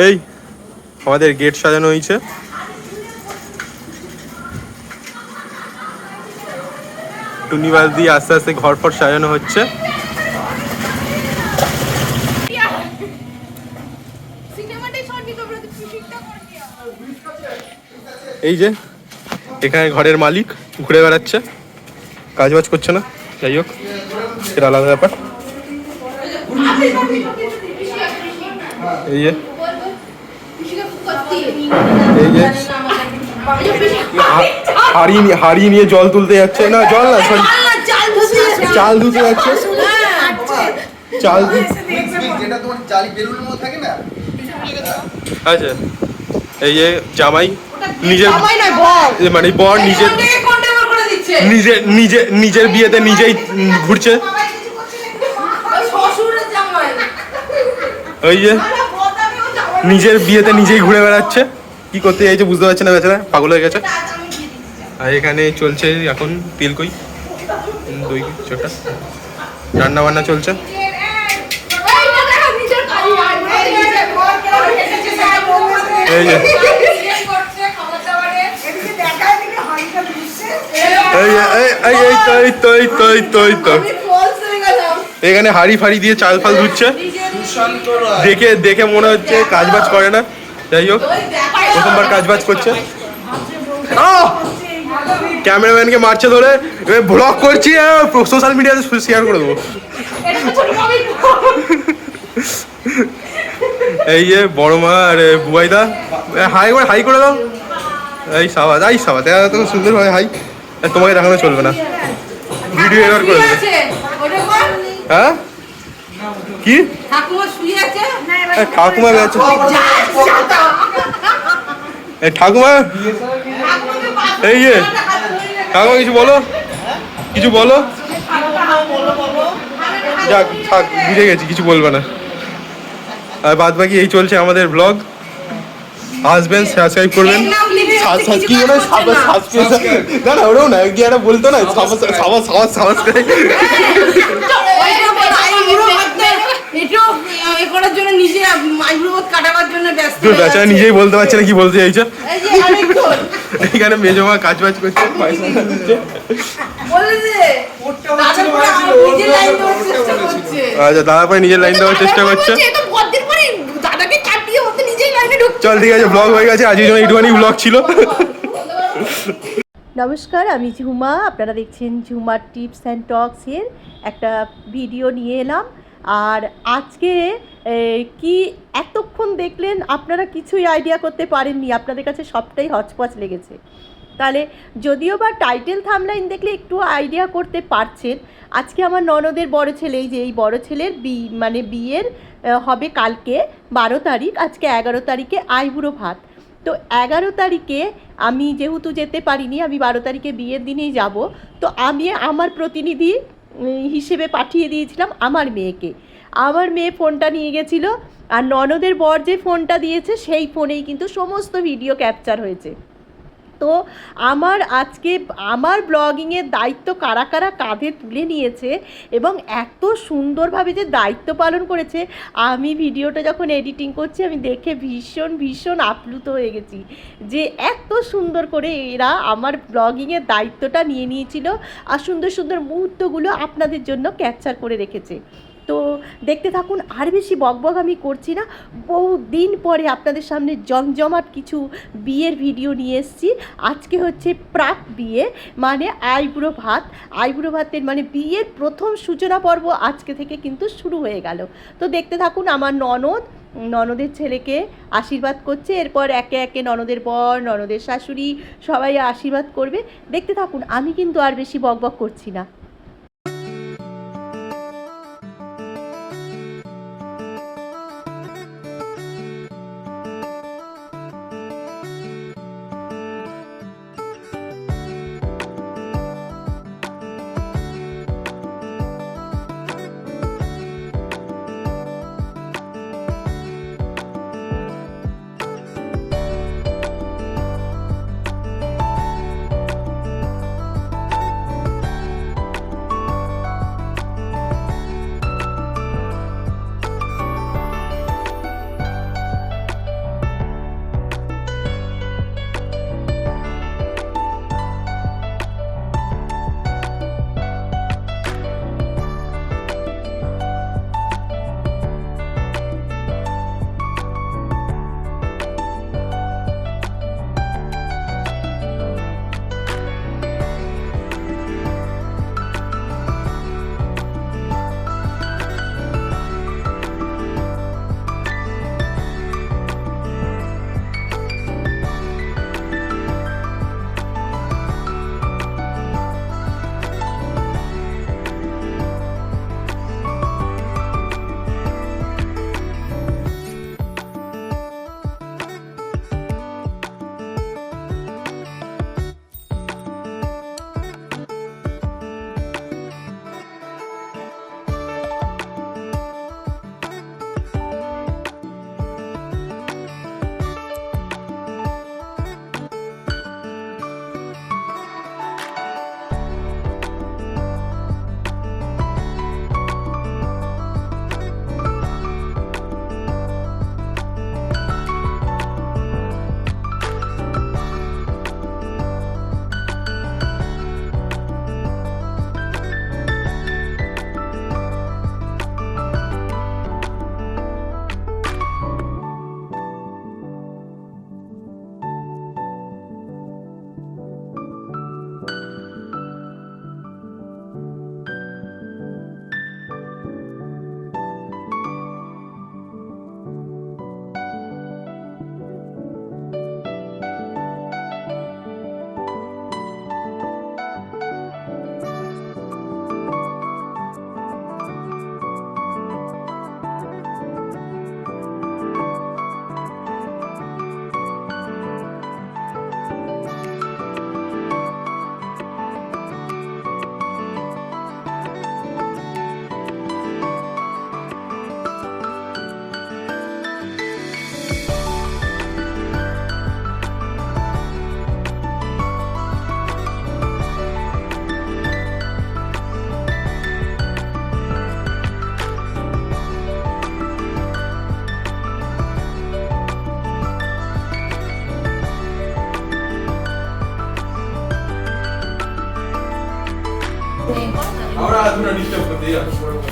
এই আমাদের গেট সাজানো হয়েছে। টুনিবাল দিয়ে আস্তে আস্তে ঘর ফর সাজানো হচ্ছে। এই যে এখানে ঘরের মালিক ঘুরে বেড়াচ্ছে। কাজ বাজ করছে না যাই হোক সেটা আলাদা ব্যাপার। এই যে এই যে হাড়ি নিয়ে- হাড়ি নিয়ে জল তুলতে যাচ্ছে। না জল না সরি চাল ধুতে যাচ্ছে। চাল যেটা তোমার জালি বেলুনের মতো থাকে না? আচ্ছা। এই যে জামাই নিজের জামাই নয় বল এ মানে বর নিজের এখান থেকে কন্টেম্পোর করে দিচ্ছে? নিজে নিজে নিজের বিয়েতে নিজেই ঘুরছে। ওই যে না, না, বদামিও জামাই। নিজের বিয়েতে নিজেই ঘুরে বেড়াচ্ছে কি করতে চাইছে বুঝতে পারছে না বেচারা পাগল হয়ে গেছে। আর এখানে চলছে এখন তিলকই উম, দই চোটা রান্না বান্না চলছে। এই যে। এই এই এই এই তো এই তো এই তো এই তো এই তো আমি false হয়ে গেলাম। এখানে হাড়ি ফাড়ি দিয়ে চাল ফাল ধুচ্ছে। দেখে দেখে মনে হচ্ছে কাজ বাজ করে না। যাই হোক প্রথমবার কাজ বাজ করছে! ক্যামেরাম্যানকে মারছে ধরে। ব্লগ করছি সোশ্যাল মিডিয়াতে শেয়ার করে দেবো। এই যে বড় মা আর এ, হাই করে হাই করে দাও। এই সাবাদ এই সাবাদ সুন্দর হয় হাই তোমাকে দেখানো চলবে না। ভিডিও এবার করে দেবে। হ্যাঁ? কি? ঠাকুমা শুয়ে আছে? এ, ঠাকুমা গেছে। ঠাকুমা? এই যে ঠাকুমা কিছু বলো? কিছু বলো? যাক থাক বুঝে গেছি কিছু বলবে না। আর বাদ বাকি এই চলছে আমাদের ব্লগ আসবেন সাবস্ক্রাইব করবেন। কি বলে না। সাবস্ক্রাইব না না কি একটা বলতো না সাবস্ক্রাইব। নিজেই বলতে পারছে না কি বলতে চাইছে। এখানে মেজমা কাজ বাজ করছে। আচ্ছা দাদা পরে নিজের লাইন দেওয়ার চেষ্টা করছে এ তো বড়দের পরে দাদাকে কাটিয়ে ও তো নিজেই লাইনে ঢুকছে। চল ঠিক আছে ব্লগ হয়ে গেছে আজকের জন্য এইটুখানি ব্লগ ছিল। নমস্কার, আমি ঝুমা, আপনারা দেখছেন ঝুমার টিপস অ্যান্ড টক্সের একটা ভিডিও নিয়ে এলাম। আর আজকে কি এতক্ষণ দেখলেন, আপনারা কিছুই আইডিয়া করতে পারেননি, আপনাদের কাছে সবটাই হচপচ লেগেছে। তাহলে যদিও বা টাইটেল থামলাইন দেখলে একটু আইডিয়া করতে পারছেন, আজকে আমার ননদের বড় ছেলে, এই যে এই বড় ছেলের বি মানে বিয়ের হবে কালকে বারো তারিখ, আজকে এগারো তারিখে আইবুড়ো ভাত। তো এগারো তারিখে আমি যেহেতু যেতে পারিনি, আমি বারো তারিখে বিয়ের দিনেই যাব। তো আমি আমার প্রতিনিধি হিসেবে পাঠিয়ে দিয়েছিলাম আমার মেয়েকে। আমার মেয়ে ফোনটা নিয়ে গেছিল, আর ননদের বর যে ফোনটা দিয়েছে, সেই ফোনেই কিন্তু সমস্ত ভিডিও ক্যাপচার হয়েছে। তো আমার আজকে আমার ব্লগিংয়ের দায়িত্ব কারা কারা কাঁধে তুলে নিয়েছে এবং এত সুন্দরভাবে যে দায়িত্ব পালন করেছে, আমি ভিডিওটা যখন এডিটিং করছি, আমি দেখে ভীষণ ভীষণ আপ্লুত হয়ে গেছি যে এত সুন্দর করে এরা আমার ব্লগিংয়ের দায়িত্বটা নিয়ে নিয়েছিল আর সুন্দর সুন্দর মুহূর্তগুলো আপনাদের জন্য ক্যাপচার করে রেখেছে। তো দেখতে থাকুন, আর বেশি বকবক আমি করছি না। বহু দিন পরে আপনাদের সামনে জমজমাট কিছু বিয়ের ভিডিও নিয়ে এসেছি। আজকে হচ্ছে প্রাক বিয়ে মানে আইবুড়ো ভাত। আইবুড়ো ভাতের মানে বিয়ের প্রথম সূচনা পর্ব আজকে থেকে কিন্তু শুরু হয়ে গেল। তো দেখতে থাকুন, আমার ননদ, ননদের ছেলেকে আশীর্বাদ করছে। এরপর একে একে ননদের বর, ননদের শাশুড়ি সবাই আশীর্বাদ করবে। দেখতে থাকুন, আমি কিন্তু আর বেশি বকবক করছি না।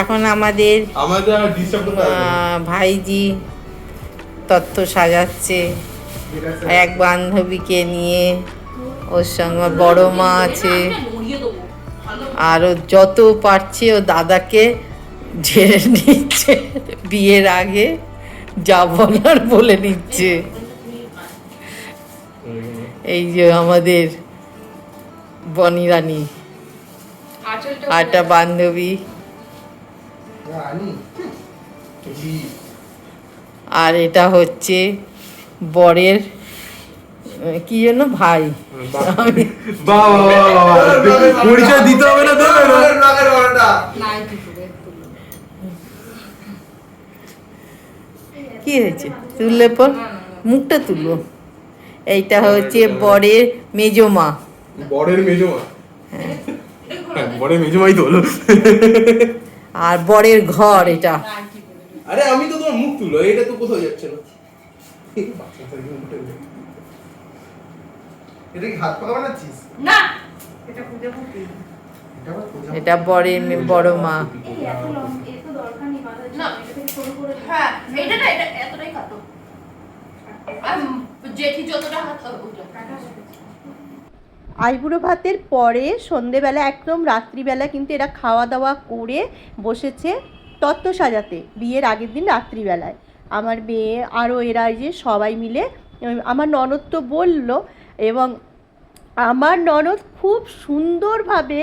এখন আমাদের ভাইজি তত্ত্ব সাজাচ্ছে। এক বান্ধবীকে নিয়ে ওর সঙ্গে বড় মা আছে। আর ও যত পারছে ও দাদাকে ঝেড়ে নিচ্ছে। বিয়ের আগে যা বলার বলে নিচ্ছে। এই যে আমাদের বনি রানী। আর একটা বান্ধবী। আর এটা হচ্ছে বরের কি যেন ভাই। পরিচয় দিতে হবে না কি হয়েছে? তুললে পর? মুখটা তুলবো এইটা হচ্ছে বরের মেজমা। বরের মেজমা? হ্যাঁ বরের মেজমাই তো হলো। আর বরের ঘর এটা। আরে আমি তো তোমার মুখ তুলো এটা তো কোথাও যাচ্ছে না। এটা কি হাত পাকা বানাচ্ছিস? না এটা আবার কোথা এটা বরের বড় মা। হ্যাঁ জেঠি যতটা হাত আইবুড়ো ভাতের পরে সন্ধেবেলা, একদম রাত্রিবেলা কিন্তু এরা খাওয়া দাওয়া করে বসেছে তত্ত্ব সাজাতে, বিয়ের আগের দিন রাত্রিবেলায়। আমার মেয়ে, আরও এরা যে সবাই মিলে আমার ননদ তো বলল, এবং আমার ননদ খুব সুন্দরভাবে,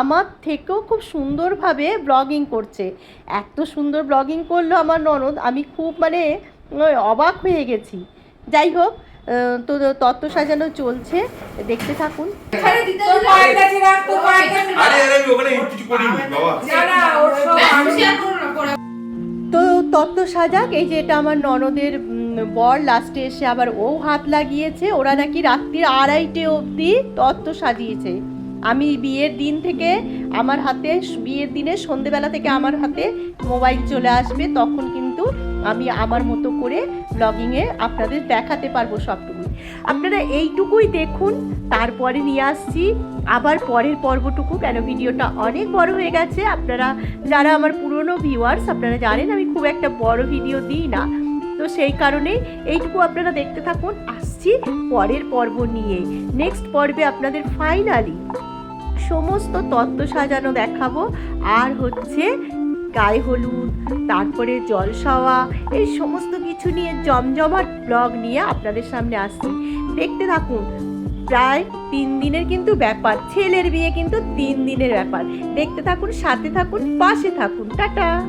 আমার থেকেও খুব সুন্দরভাবে ব্লগিং করছে। এত সুন্দর ব্লগিং করল আমার ননদ, আমি খুব মানে অবাক হয়ে গেছি। যাই হোক তো তত্ত্ব সাজানো চলছে দেখতে থাকুন। তো তত্ত্ব সাজাক এই যে এটা আমার ননদের বর লাস্টে এসে আবার ও হাত লাগিয়েছে ওরা নাকি রাত্রির আড়াইটে অবধি তত্ত্ব সাজিয়েছে। আমি বিয়ের দিন থেকে আমার হাতে বিয়ের দিনে সন্ধেবেলা থেকে আমার হাতে মোবাইল চলে আসবে তখন কিন্তু আমি আমার মতো করে ব্লগিংয়ে আপনাদের দেখাতে পারব সবটুকু আপনারা এইটুকুই দেখুন, তারপরে নিয়ে আসছি আবার পরের পর্বটুকু, কেন ভিডিওটা অনেক বড় হয়ে গেছে। আপনারা যারা আমার পুরনো ভিউয়ার্স আপনারা জানেন আমি খুব একটা বড় ভিডিও দিই না। তো সেই কারণে এইটুকু আপনারা দেখতে থাকুন, আসছি পরের পর্ব নিয়ে। নেক্সট পর্বে আপনাদের ফাইনালি সমস্ত তত্ত্ব সাজানো দেখাবো। আর হচ্ছে গায়ে হলুদ, তারপরে জলসাওয়া এই সমস্ত কিছু নিয়ে জমজমাট ব্লগ নিয়ে আপনাদের সামনে আসছি। দেখতে থাকুন, প্রায় তিন দিনের কিন্তু ব্যাপার, ছেলের বিয়ে কিন্তু তিন দিনের ব্যাপার। দেখতে থাকুন, সাথে থাকুন, পাশে থাকুন, টাটা!